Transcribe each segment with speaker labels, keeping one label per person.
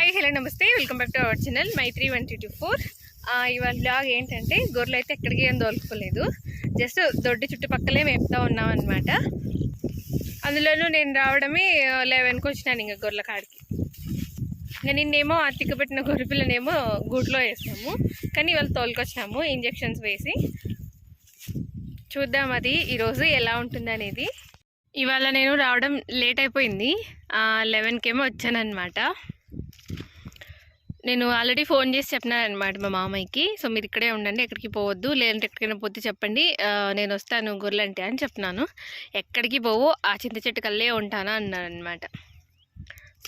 Speaker 1: Hi hello namaste. Welcome back to our channel my three one two four ఇవాళ blog ఏంటంటే గొర్రెలు అయితే ఎక్కడికి ఏం దొరకపోలేదు జస్ట్ దొడ్డి చుట్టుపక్కలే మేపుతా ఉన్నాం అనమాట అందులోనూ నేను రావడమే లెవెన్కి వచ్చినాను ఇంకా గొర్రెల కాడికి. ఇంకా నిన్నేమో అతిక పెట్టిన గొర్రె పిల్లనేమో గూట్లో వేసాము. కానీ ఇవాళ తోలుకొచ్చినాము ఇంజెక్షన్స్ వేసి. చూద్దాం అది ఈరోజు ఎలా ఉంటుందనేది. ఇవాళ నేను రావడం లేట్ అయిపోయింది. లెవెన్కేమో వచ్చానమాట నేను ఆల్రెడీ ఫోన్ చేసి చెప్పినాను అనమాట మా మామయ్యకి. సో మీరు ఇక్కడే ఉండండి ఎక్కడికి పోవద్దు లేదంటే ఎక్కడికైనా పోతే చెప్పండి. నేను వస్తాను గొర్రెలంటే అని చెప్తున్నాను. ఎక్కడికి పోవు ఆ చింత చెట్టు కల్లే ఉంటానా అన్నాను అనమాట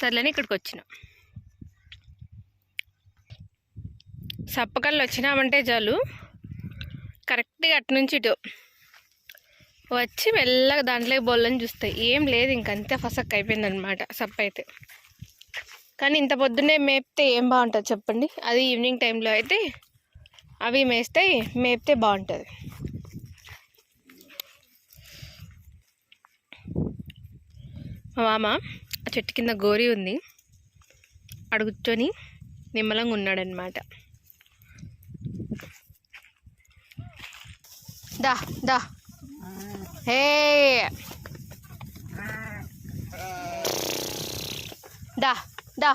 Speaker 1: సర్లేని ఇక్కడికి వచ్చిన. సప్పకల్లు వచ్చినామంటే చాలు. కరెక్ట్గా అటు నుంచి ఇటు. వచ్చి మెల్లగా దాంట్లోకి బొల్లని చూస్తాయి. ఏం లేదు ఇంకంతే ఫసక్ అయిపోయింది అనమాట సప్ప అయితే. కానీ ఇంత పొద్దున్నే మేపితే ఏం బాగుంటుంది చెప్పండి? అది ఈవినింగ్ టైంలో అయితే అవి మేస్తే మేపితే బాగుంటుంది. మా మామ ఆ చెట్టు కింద గోరి ఉంది. అడు కూర్చొని నిమ్మలంగా ఉన్నాడనమాట దా దా. హే! దా. దా.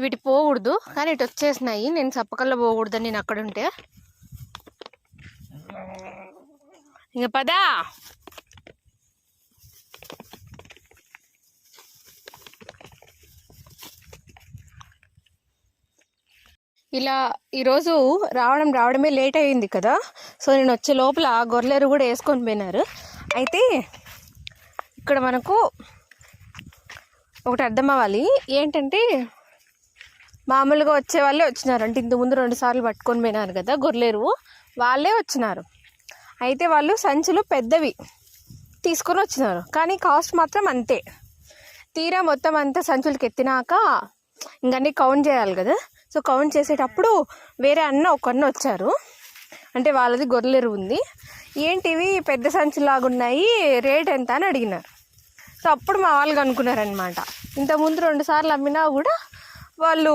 Speaker 1: వీటి పోకూడదు కానీ ఇటు వచ్చేసినాయి. నేను చప్పకల్లో పోకూడదు నేను అక్కడ ఉంటే. ఇంక పదా. ఇలా ఈరోజు రావడం రావడమే లేట్ అయింది కదా. సో నేను వచ్చే లోపల గొర్రెలు కూడా వేసుకొని పోయినారు. అయితే ఇక్కడ మనకు ఒకటి అర్థం అవ్వాలి. ఏంటంటే మామూలుగా వచ్చే వాళ్ళే వచ్చినారు. అంటే ఇంత ముందు రెండు సార్లు పట్టుకొని పోయినారు కదా గొర్రెలు. వాళ్ళే వచ్చినారు. అయితే వాళ్ళు సంచులు పెద్దవి తీసుకొని వచ్చినారు. కానీ కాస్ట్ మాత్రం అంతే. తీరా మొత్తం అంతా సంచులకి ఎత్తినాక ఇంకన్నీ కౌంట్ చేయాలి కదా. సో కౌంట్ చేసేటప్పుడు వేరే అన్న ఒక అన్న వచ్చారు. అంటే వాళ్ళది గొర్రెలు ఉంది. ఏంటివి? పెద్ద సంచులాగా ఉన్నాయి రేట్ ఎంత అని అడిగినారు. సో అప్పుడు మా వాళ్ళు కనుక్కున్నారనమాట ఇంతకుముందు రెండు సార్లు అమ్మినా కూడా వాళ్ళు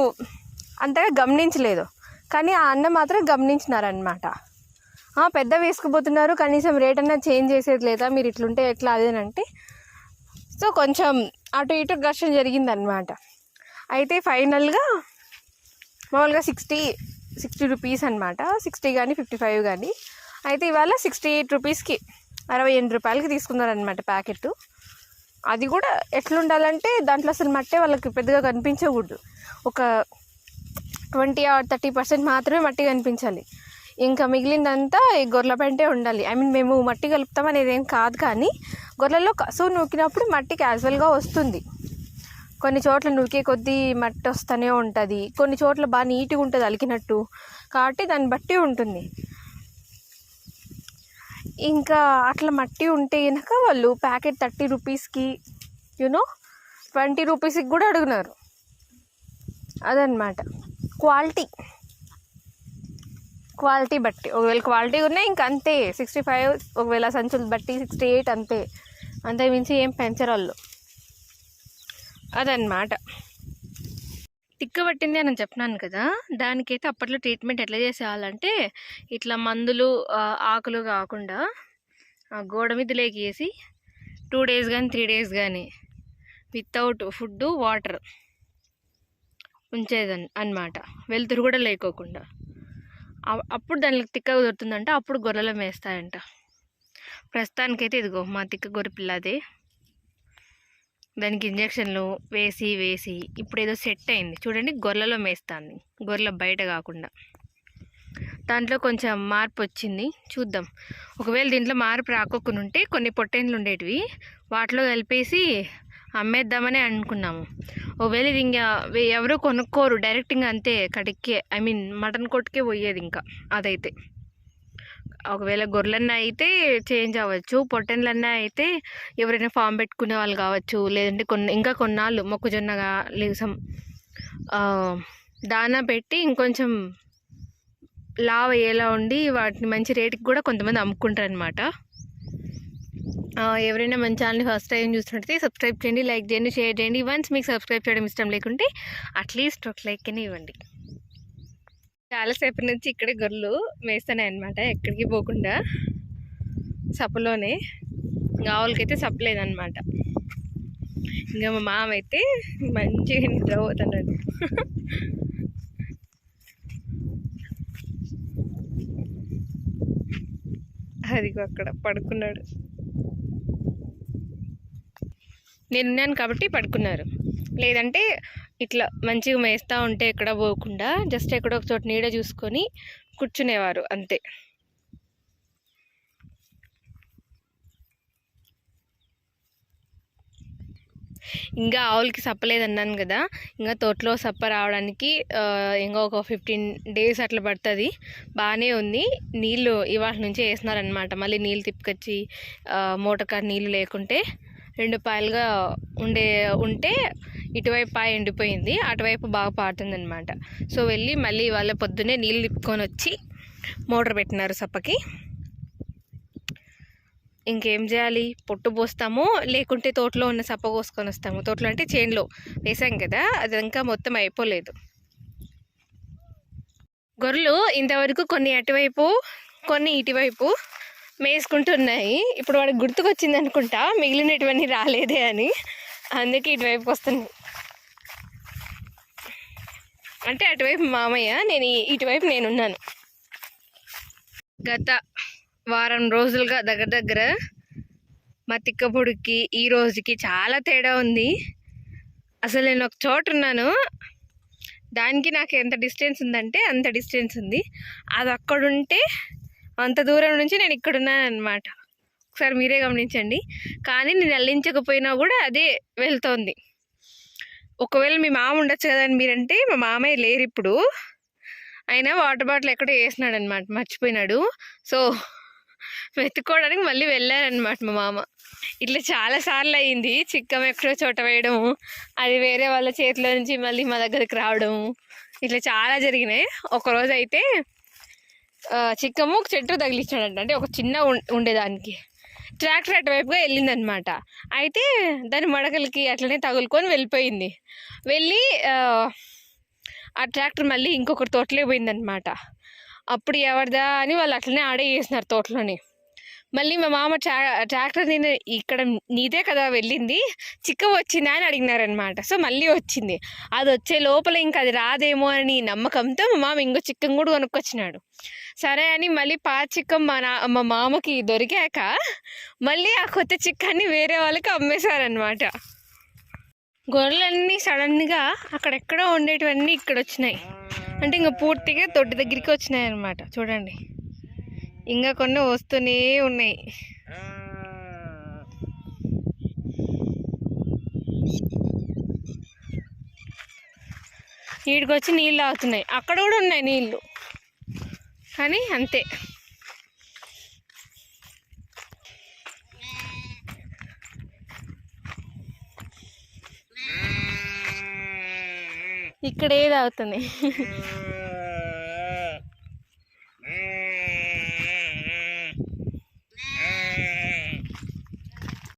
Speaker 1: అంతగా గమనించలేదు. కానీ ఆ అన్న మాత్రం గమనించినారనమాట పెద్ద వేసుకుపోతున్నారు కనీసం రేట్ అన్నా చేంజ్ చేసేది లేదా? మీరు ఇట్లుంటే ఎట్లా? అదేనంటే సో కొంచెం అటు ఇటు ఘర్షణ జరిగిందనమాట అయితే ఫైనల్గా మామూలుగా సిక్స్టీ సిక్స్టీ రూపీస్ అనమాట సిక్స్టీ కానీ ఫిఫ్టీ ఫైవ్ కానీ అయితే ఇవాళ సిక్స్టీ ఎయిట్ రూపీస్కి అరవై ఎనిమిది రూపాయలకి తీసుకున్నారనమాట ప్యాకెట్ అది కూడా ఎట్లుండాలంటే దాంట్లో అసలు మట్టే వాళ్ళకి పెద్దగా కనిపించకూడదు. ఒక ట్వంటీ ఆర్ థర్టీ పర్సెంట్ మాత్రమే మట్టి కనిపించాలి. ఇంకా మిగిలిందంతా ఈ గొర్రెల పెంటే ఉండాలి. ఐ మీన్ మేము మట్టి కలుపుతాం అనేది ఏం కాదు కానీ గొర్రెల్లో కసువు నూకినప్పుడు మట్టి క్యాజువల్గా వస్తుంది. కొన్ని చోట్ల నూకే కొద్దీ మట్టి వస్తూనే ఉంటుంది. కొన్ని చోట్ల బాగా నీట్గా ఉంటుంది అలికినట్టు. కాబట్టి దాన్ని బట్టి ఉంటుంది. ఇంకా అట్లా మట్టి ఉంటే కనుక వాళ్ళు ప్యాకెట్ థర్టీ రూపీస్కి యూనో ట్వంటీ రూపీస్కి కూడా అడుగున్నారు అదనమాట క్వాలిటీ. క్వాలిటీ బట్టి. ఒకవేళ క్వాలిటీ ఉన్నాయి ఇంక అంతే. సిక్స్టీ ఫైవ్ ఒకవేళ సంచులు బట్టి సిక్స్టీ ఎయిట్ అంతే. అంతే మించి ఏం పెంచరు వాళ్ళు అదనమాట తిక్కబట్టింది అని చెప్పినాను కదా దానికైతే అప్పట్లో ట్రీట్మెంట్ ఎట్లా చేసేవాళ్ళంటే ఇట్లా మందులు ఆకులు కాకుండా గోడ మీద లేకేసి టూ డేస్ కానీ త్రీ డేస్ కానీ వితౌట్ ఫుడ్ వాటర్ ఉంచేదని అన్నమాట. వెలుతురు కూడా లేకోకుండా. అప్పుడు దానికి తిక్క దొరుకుతుందంటే అప్పుడు గొర్రెలు మేస్తాయంట ప్రస్తుతానికైతే ఇదిగో మా తిక్క గొర్రె పిల్లదే దానికి ఇంజక్షన్లు వేసి వేసి ఇప్పుడు ఏదో సెట్ అయింది. చూడండి గొర్రెలో మేస్తాంది. గొర్రెల బయట కాకుండా. దాంట్లో కొంచెం మార్పు వచ్చింది. చూద్దాం. ఒకవేళ దీంట్లో మార్పు రాకోకుండా ఉంటే కొన్ని పొట్టేన్లు ఉండేటివి వాటిలో కలిపేసి అమ్మేద్దామని అనుకున్నాము. ఒకవేళ ఇది ఇంకా ఎవరు కొనుక్కోరు. డైరెక్ట్ ఇంకా అంతే. కడిక్కే ఐ మీన్ మటన్ కొట్టుకే పోయేది ఇంకా అదైతే. ఒకవేళ గొర్రెలన్నా అయితే చేంజ్ అవ్వచ్చు పొట్టెన్లన్నా అయితే ఎవరైనా ఫామ్ పెట్టుకునే వాళ్ళు కావచ్చు లేదంటే కొన్ని ఇంకా కొన్నాళ్ళు మొక్కజొన్నగా లేసం దానా పెట్టి ఇంకొంచెం లావ్ అయ్యేలా ఉండి వాటిని మంచి రేటుకి కూడా కొంతమంది అమ్ముకుంటారు అనమాట ఎవరైనా మన ఛానల్ని ఫస్ట్ టైం చూసినట్టయితే సబ్స్క్రైబ్ చేయండి లైక్ చేయండి షేర్ చేయండి. వన్స్ మీకు సబ్స్క్రైబ్ చేయడం ఇష్టం లేకుంటే అట్లీస్ట్ ఒక లైక్ అని ఇవ్వండి. చాలాసేపు నుంచి ఇక్కడే గొర్రెలు మేస్తున్నాయి అనమాట ఎక్కడికి పోకుండా సపలోనే ఇంకా ఆవులకైతే సప్పలేదన్నమాట. ఇంకా మా మామ అయితే మంచిగా నిద్రపోతున్నాడు అదిగో అక్కడ పడుకున్నాడు. నేనున్నాను కాబట్టి పడుకున్నారు. లేదంటే ఇట్లా మంచిగా మేస్తూ ఉంటే ఎక్కడ పోకుండా జస్ట్ ఎక్కడో ఒక చోట నీడ చూసుకొని కూర్చునేవారు అంతే. ఇంకా ఆవులకి సప్పలేదు అన్నాను కదా ఇంకా తోటలో సప్ప రావడానికి ఇంకా ఒక ఫిఫ్టీన్ డేస్ అట్లా పడుతుంది. బాగానే ఉంది. నీళ్ళు ఇవాళ నుంచి వేసినారనమాట మళ్ళీ నీళ్ళు తిప్పుకొచ్చి మూటకారు నీళ్ళు లేకుంటే రెండు పాయలుగా ఉండే ఉంటే ఇటువైపు పాయ ఎండిపోయింది అటువైపు బాగా పాడుతుంది అనమాట సో వెళ్ళి మళ్ళీ వాళ్ళ పొద్దున్నే నీళ్ళు తిప్పుకొని వచ్చి మోటార్ పెట్టినారు సప్పకి. ఇంకేం చేయాలి? పొట్టు పోస్తాము లేకుంటే తోటలో ఉన్న సప్ప కోసుకొని వస్తాము. తోటలో అంటే చేన్లో వేసాం కదా అది ఇంకా మొత్తం అయిపోలేదు. గొర్రెలు ఇంతవరకు కొన్ని అటువైపు కొన్ని ఇటువైపు మేసుకుంటున్నాయి. ఇప్పుడు వాడికి గుర్తుకొచ్చింది అనుకుంటా మిగిలినటువంటి రాలేదే అని. అందుకే ఇటువైపు వస్తున్నాయి. అంటే అటువైపు మామయ్య నేను ఇటువైపు నేనున్నాను. గత వారం రోజులుగా దగ్గర దగ్గర మా తిక్కపుడికి ఈ రోజుకి చాలా తేడా ఉంది. అసలు నేను ఒక చోట ఉన్నాను. దానికి నాకు ఎంత డిస్టెన్స్ ఉందంటే అంత డిస్టెన్స్ ఉంది. అది అక్కడుంటే అంత దూరం నుంచి నేను ఇక్కడున్నాను అనమాట ఒకసారి మీరే గమనించండి. కానీ నేను వెళ్ళించకపోయినా కూడా అదే వెళ్తోంది. ఒకవేళ మీ మామ ఉండొచ్చు కదండి మీరంటే మా మామయ్య లేరు ఇప్పుడు అయినా వాటర్ బాటిల్ ఎక్కడో వేసినాడు అనమాట మర్చిపోయినాడు. సో వెతుక్కోవడానికి మళ్ళీ వెళ్ళారనమాట మా మామ. ఇట్లా చాలా సార్లు అయ్యింది చిక్కం ఎక్కడో చోట వేయడము అది వేరే వాళ్ళ చేతిలో నుంచి మళ్ళీ మా దగ్గరికి రావడము ఇట్లా చాలా జరిగినాయి. ఒకరోజు అయితే చిక్కము చెట్టు తగిలించాడంట అంటే ఒక చిన్న ఉం- ఉండేదానికి. ట్రాక్టర్ అటువైపుగా వెళ్ళిందనమాట. అయితే దాని మడకలకి అట్లనే తగులుకొని వెళ్ళిపోయింది. వెళ్ళి ఆ, ట్రాక్టర్ మళ్ళీ ఇంకొకరి తోటలో పోయిందనమాట. అప్పుడు ఎవరిదా అని వాళ్ళు అట్లనే ఆడే చేసినారు తోటలోనే. మళ్ళీ మా మామ ట్రా ట్రాక్టర్ నేను ఇక్కడ నీదే కదా వెళ్ళింది చిక్క వచ్చిందా అని అడిగినారనమాట. సో మళ్ళీ వచ్చింది. అది వచ్చే లోపల ఇంకా అది రాదేమో అని నమ్మకంతో మా మామ ఇంకో చిక్కం కూడా కొనుక్కొచ్చినాడు. సరే అని మళ్ళీ పా చిక్కం మా నా మా మామకి దొరికాక మళ్ళీ ఆ కొత్త చిక్కాన్ని వేరే వాళ్ళకి అమ్మేశారనమాట గొర్రెలన్నీ సడన్గా అక్కడెక్కడో ఉండేటివన్నీ ఇక్కడ వచ్చినాయి అంటే ఇంకా పూర్తిగా తొట్టి దగ్గరికి వచ్చినాయి అనమాట చూడండి. ఇంకా కొన్ని వస్తూనే ఉన్నాయి. వీడికి వచ్చి నీళ్ళు అవుతున్నాయి అక్కడ కూడా ఉన్నాయి నీళ్ళు. కానీ అంతే. ఇక్కడ ఏది అవుతుంది